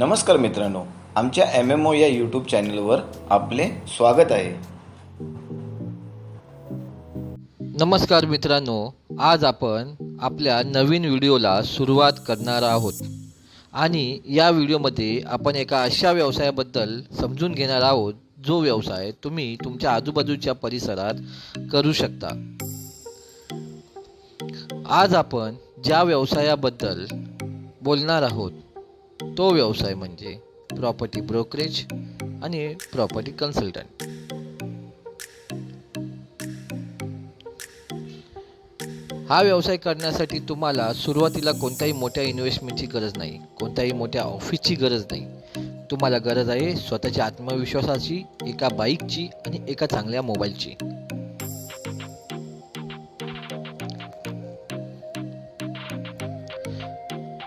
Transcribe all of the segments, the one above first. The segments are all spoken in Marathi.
नमस्कार मित्रांनो आमच्या एम एम ओ या यूट्यूब चॅनलवर आपले स्वागत आहे. नमस्कार मित्रांनो आज आपण आपल्या नवीन व्हिडिओला सुरुवात करणार आहोत. आणि या व्हिडिओमध्ये आपण एका अशा व्यवसायाबद्दल समजून घेणार आहोत जो व्यवसाय तुम्ही तुमच्या आजूबाजूच्या परिसरात करू शकता. आज आपण ज्या व्यवसायाबद्दल बोलणार आहोत तो व्यवसाय म्हणजे प्रॉपर्टी ब्रोकरेज आणि प्रॉपर्टी कन्सल्टंट हा व्यवसाय करण्यासाठी तुम्हाला सुरुवातीला कोणत्याही मोठ्या इन्व्हेस्टमेंटची गरज नाही. कोणत्याही मोठ्या ऑफिसची गरज नाही. तुम्हाला गरज आहे स्वतःच्या आत्मविश्वासाची एका बाईकची आणि एका चांगल्या मोबाईलची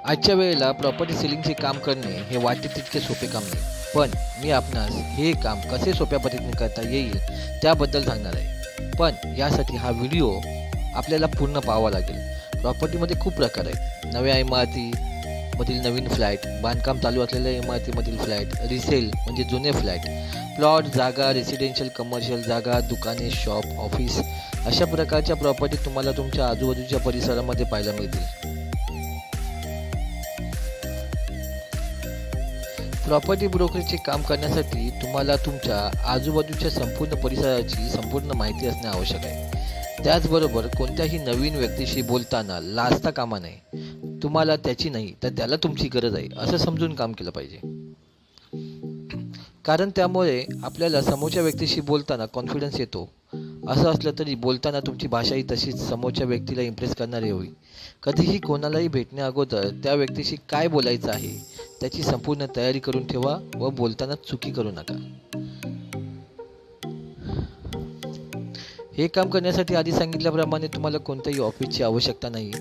आजच्या वेळेला प्रॉपर्टी सेलिंगचे काम करणे हे वाटते तितके सोपे काम नाही. पण मी आपणास हे काम कसे सोप्या पद्धतीने करता येईल त्याबद्दल सांगणार आहे. पण यासाठी हा व्हिडिओ आपल्याला पूर्ण पाहावा लागेल. प्रॉपर्टीमध्ये खूप प्रकार आहेत. नव्या इमारती मधील नवीन फ्लॅट बांधकाम चालू असलेल्या इमारतीमधील फ्लॅट रिसेल म्हणजे जुने फ्लॅट प्लॉट जागा रेसिडेन्शियल कमर्शियल जागा दुकाने शॉप ऑफिस अशा प्रकारच्या प्रॉपर्टी तुम्हाला तुमच्या आजूबाजूच्या परिसरामध्ये पाहायला मिळतील. प्रॉपर्टी ब्रोकरेजचे काम करण्यासाठी तुम्हाला तुमच्या आजूबाजूच्या संपूर्ण परिसराची संपूर्ण माहिती असणे आवश्यक आहे. त्याचबरोबर कोणत्याही नवीन व्यक्तीशी बोलताना लाजता कामा नये. तुम्हाला त्याची नाही तर त्याला तुमची गरज आहे असं समजून काम केलं पाहिजे. कारण त्यामुळे आपल्याला समोरच्या व्यक्तीशी बोलताना कॉन्फिडन्स येतो. असं असलं तरी बोलताना तुमची भाषाही तशीच समोरच्या व्यक्तीला इम्प्रेस करणारी होईल. कधीही कोणालाही भेटण्या अगोदर त्या व्यक्तीशी काय बोलायचं आहे त्याची संपूर्ण तयारी करून ठेवा व बोलताना चुकी करू नका. हे काम करण्यासाठी आधी सांगितल्याप्रमाणे तुम्हाला कोणत्याही ऑफिसची आवश्यकता नाही.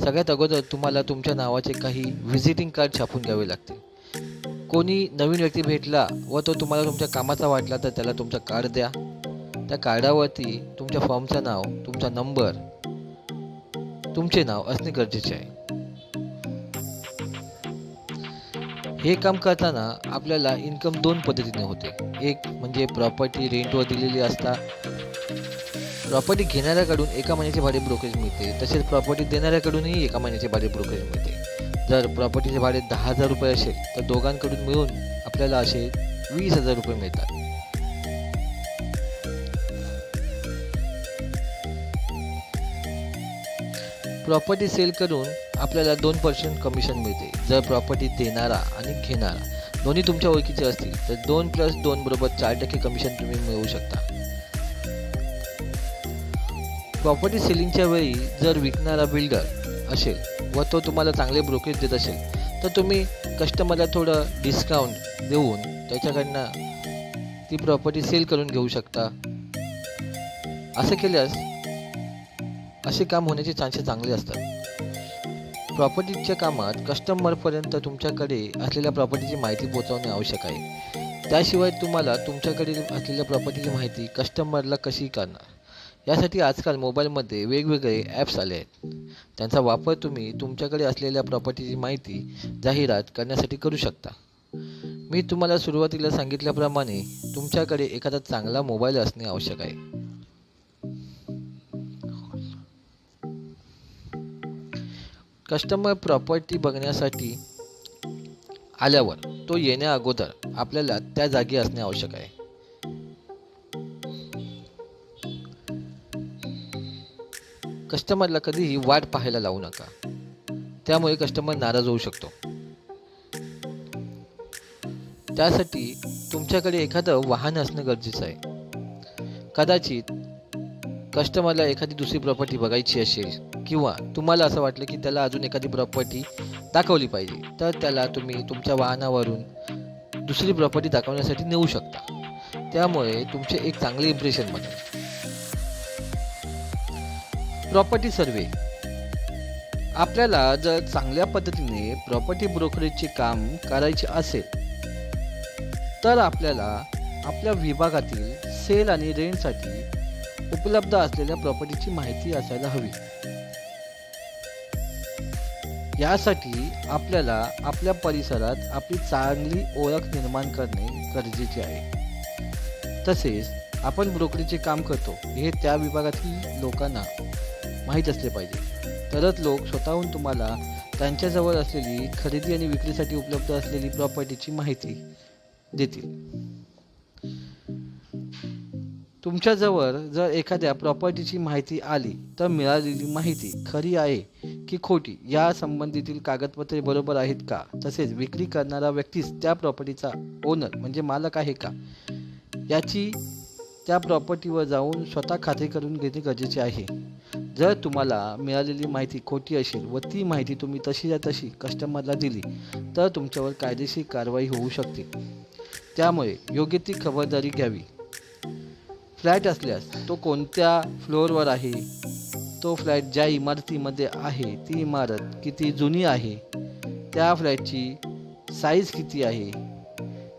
सगळ्यात अगोदर तुम्हाला तुमच्या नावाचे काही व्हिजिटिंग कार्ड छापून घ्यावे लागतील. कोणी नवीन व्यक्ती भेटला व तो तुम्हाला तुमच्या कामाचा वाटला तर त्याला तुमचा कार्ड द्या. त्या कार्डावरती तुमच्या फॉर्मचं नाव तुमचा नंबर तुमचे नाव असणे गरजेचे आहे. हे काम करताना आपल्याला इन्कम दोन पद्धतीने होते. एक म्हणजे प्रॉपर्टी रेंटवर दिलेली असता. प्रॉपर्टी घेणाऱ्याकडून एका महिन्याचे भाडे ब्रोकरेज मिळते. तसेच प्रॉपर्टी देणाऱ्याकडूनही एका महिन्याचे भाडे ब्रोकरेज मिळते. जर प्रॉपर्टीचे भाडे दहा हजार रुपये असेल तर दोघांकडून मिळून आपल्याला असे वीस हजार रुपये मिळतात. प्रॉपर्टी सेल करून आपल्याला दोन पर्सेंट कमिशन मिळते. जर प्रॉपर्टी देणारा आणि घेणारा दोन्ही तुमच्या ओळखीचे असतील तर दोन प्लस दोन बरोबर चार टक्के कमिशन तुम्ही मिळवू शकता. प्रॉपर्टी सेलिंगच्या वेळी जर विकणारा बिल्डर असेल व तो तुम्हाला चांगले ब्रोकरेज देत असेल तर तुम्ही कस्टमरला थोडं डिस्काउंट देऊन त्याच्याकडनं ती प्रॉपर्टी सेल करून घेऊ शकता. असं केल्यास असे काम होण्याचे चान्सेस चांगले असतात. प्रॉपर्टीच्या कामात कस्टमरपर्यंत तुमच्याकडे असलेल्या प्रॉपर्टीची माहिती पोहोचवणे आवश्यक आहे. त्याशिवाय तुम्हाला तुमच्याकडे असलेल्या प्रॉपर्टीची माहिती कस्टमरला कशी करणार यासाठी आजकाल मोबाईलमध्ये वेगवेगळे ॲप्स आले आहेत. त्यांचा वापर तुम्ही तुमच्याकडे असलेल्या प्रॉपर्टीची माहिती जाहिरात करण्यासाठी करू शकता. मी तुम्हाला सुरुवातीला सांगितल्याप्रमाणे तुमच्याकडे एखादा चांगला मोबाईल असणे आवश्यक आहे. कस्टमर प्रॉपर्टी बघण्यासाठी आल्यावर तो येण्या अगोदर आपल्याला त्या जागी असणे आवश्यक आहे. कस्टमरला कधीही वाट पाहायला लावू नका. त्यामुळे कस्टमर नाराज होऊ शकतो. त्यासाठी तुमच्याकडे एखादं वाहन असणं गरजेचं आहे. कदाचित कस्टमरला एखादी दुसरी प्रॉपर्टी बघायची असेल किंवा तुम्हाला असं वाटलं की त्याला अजून एखादी प्रॉपर्टी दाखवली पाहिजे तर त्याला तुम्ही तुमच्या वाहनावरून दुसरी प्रॉपर्टी दाखवण्यासाठी नेऊ शकता. त्यामुळे तुमचे एक चांगले इम्प्रेशन बनेल. प्रॉपर्टी सर्वे आपल्याला जर चांगल्या पद्धतीने प्रॉपर्टी ब्रोकरेजचे काम करायचे असेल तर आपल्याला आपल्या विभागातील सेल आणि रेंटसाठी उपलब्ध असलेल्या प्रॉपर्टीची माहिती असायला हवी. यासाठी आपल्याला आपल्या परिसरात आपली चांगली ओळख निर्माण करणे गरजेचे आहे. तसेच आपण ब्रोकरीचे काम करतो हे त्या विभागातील लोकांना माहीत असले पाहिजे. तरच लोक स्वतःहून तुम्हाला त्यांच्याजवळ असलेली खरेदी आणि विक्रीसाठी उपलब्ध असलेली प्रॉपर्टीची माहिती देतील. तुमच्याजवळ जर एखाद्या प्रॉपर्टीची माहिती आली तर मिळालेली माहिती खरी आहे की खोटी या संबंधीतील कागदपत्रे बरोबर आहेत का? तसेच विक्री करणारा व्यक्तीच त्या प्रॉपर्टीचा ओनर म्हणजे मालक आहे का? याची त्या प्रॉपर्टीवर जाऊन स्वतः खात्री करून घेणे गरजेचे आहे. जर तुम्हाला मिळालेली माहिती खोटी असेल व ती माहिती तुम्ही तशीच्या तशी कस्टमरला दिली तर तुमच्यावर कायदेशीर कारवाई होऊ शकते. त्यामुळे योग्य ती खबरदारी घ्यावी. फ्लॅट असल्यास तो कोणत्या फ्लोअरवर आहे? तो फ्लॅट ज्या इमारतीमध्ये आहे ती इमारत किती जुनी आहे? त्या फ्लॅटची साईज किती आहे?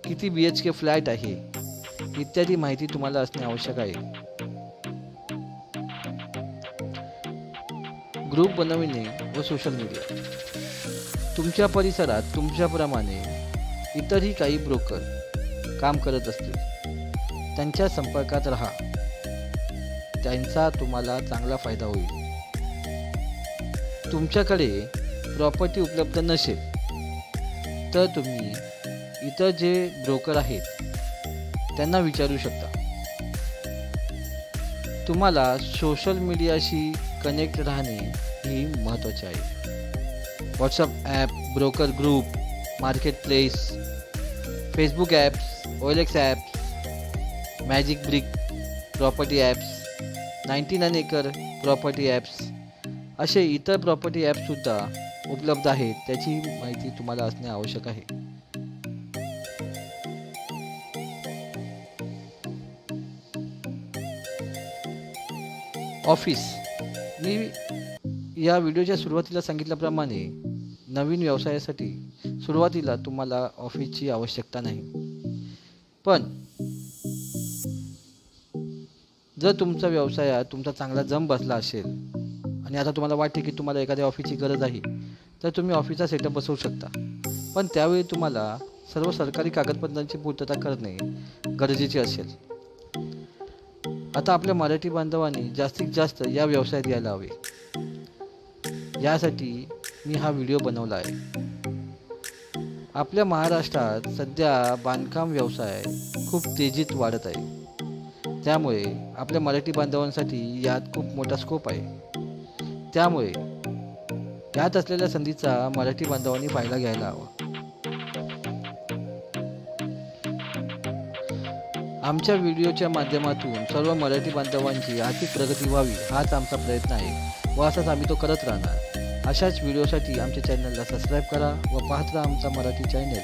किती बी एच के फ्लॅट आहे? इत्यादी माहिती तुम्हाला असणे आवश्यक आहे. ग्रुप बनविणे व सोशल मीडिया तुमच्या परिसरात तुमच्याप्रमाणे इतरही काही ब्रोकर काम करत असतील. त्यांच्या संपर्कात राहा. त्यांचा तुम्हाला चांगला फायदा होईल. तुमच्याकडे प्रॉपर्टी उपलब्ध नसेल तर तुम्ही इतर जे ब्रोकर आहेत त्यांना विचारू शकता. तुम्हाला सोशल मीडियाशी कनेक्ट राहणे ही महत्त्वाचे आहे. WhatsApp app broker group market place Facebook apps OLX apps magic brick property apps ninety nine acre property apps असे इतर प्रॉपर्टी ॲप्ससुद्धा उपलब्ध आहेत त्याची माहिती तुम्हाला असणे आवश्यक आहे. ऑफिस मी या व्हिडिओच्या सुरुवातीला सांगितल्याप्रमाणे नवीन व्यवसायासाठी सुरुवातीला तुम्हाला ऑफिसची आवश्यकता नाही. पण जर तुमचा व्यवसायात तुमचा चांगला जम बसला असेल आणि आता तुम्हाला वाटते की तुम्हाला एखाद्या ऑफिसची गरज आहे तर तुम्ही ऑफिसचा सेटअप बसवू शकता. पण त्यावेळी तुम्हाला सर्व सरकारी कागदपत्रांची पूर्तता करणे गरजेचे असेल. आता आपल्या मराठी बांधवांनी जास्तीत जास्त या व्यवसायात यायला हवे. यासाठी मी हा व्हिडिओ बनवला आहे. आपल्या महाराष्ट्रात सध्या बांधकाम व्यवसाय खूप तेजीत वाढत आहे. त्यामुळे आपल्या मराठी बांधवांसाठी यात खूप मोठा स्कोप आहे. त्यामुळे यात असलेल्या संधीचा मराठी बांधवांनी फायदा घ्यायला हवा. आमच्या व्हिडिओच्या माध्यमातून सर्व मराठी बांधवांची आर्थिक प्रगती व्हावी हाच आमचा प्रयत्न आहे व असाच आम्ही तो करत राहणार. अशाच व्हिडिओसाठी आमच्या चॅनलला सबस्क्राईब करा व पाहत राहा आमचा मराठी चॅनल